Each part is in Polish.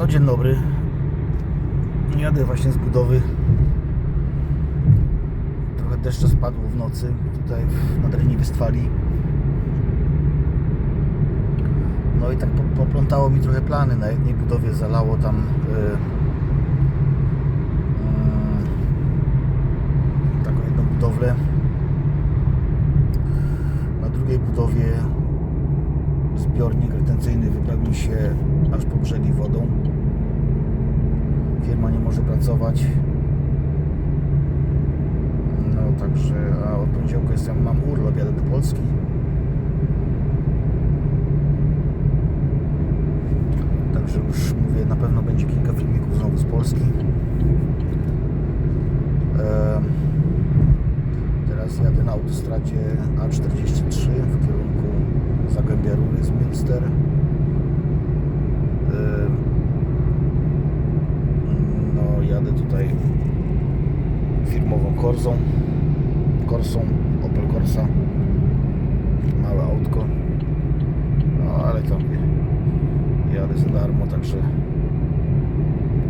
No dzień dobry. Jadę właśnie z budowy. Trochę deszczu spadło w nocy tutaj w Nadrenii Wystfalii. No i tak po- poplątało mi trochę plany. Na jednej budowie zalało tam y, y, taką jedną budowlę. Na drugiej budowie zbiornik retencyjny wypełnił się aż po brzegi wodą. Firma nie może pracować. No także, a od poniedziałku jestem, mam urlop, jadę do Polski. Także już mówię, na pewno będzie kilka filmików znowu z Polski. Teraz jadę na autostradzie A43 w kierunku Zagłębia Rury z Münster. No, jadę tutaj firmową Corsą. Corsą, Opel Corsa. Małe autko. No, ale tam jadę za darmo, także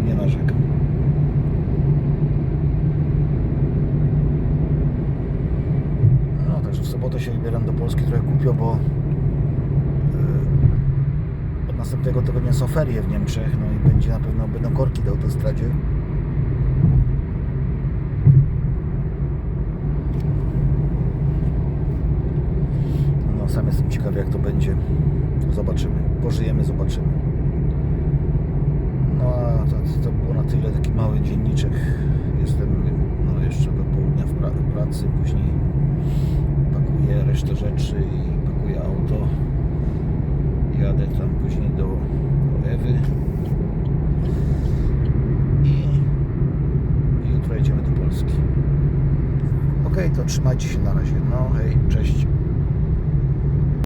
nie narzekam. No, także w sobotę się wybieram do Polski trochę głupio, bo następnego tygodnia są ferie w Niemczech, no i będzie na pewno będą korki na autostradzie. No, sam jestem ciekaw jak to będzie. Zobaczymy. Pożyjemy, zobaczymy. No, a to, to było na tyle taki mały dzienniczek. Jestem no, jeszcze do południa w, pra- pracy, później pakuję resztę rzeczy i pakuję auto. Jadę tam później do, do Ewy. I, jutro jedziemy do Polski. Okej, to trzymajcie się na razie. No hej, cześć.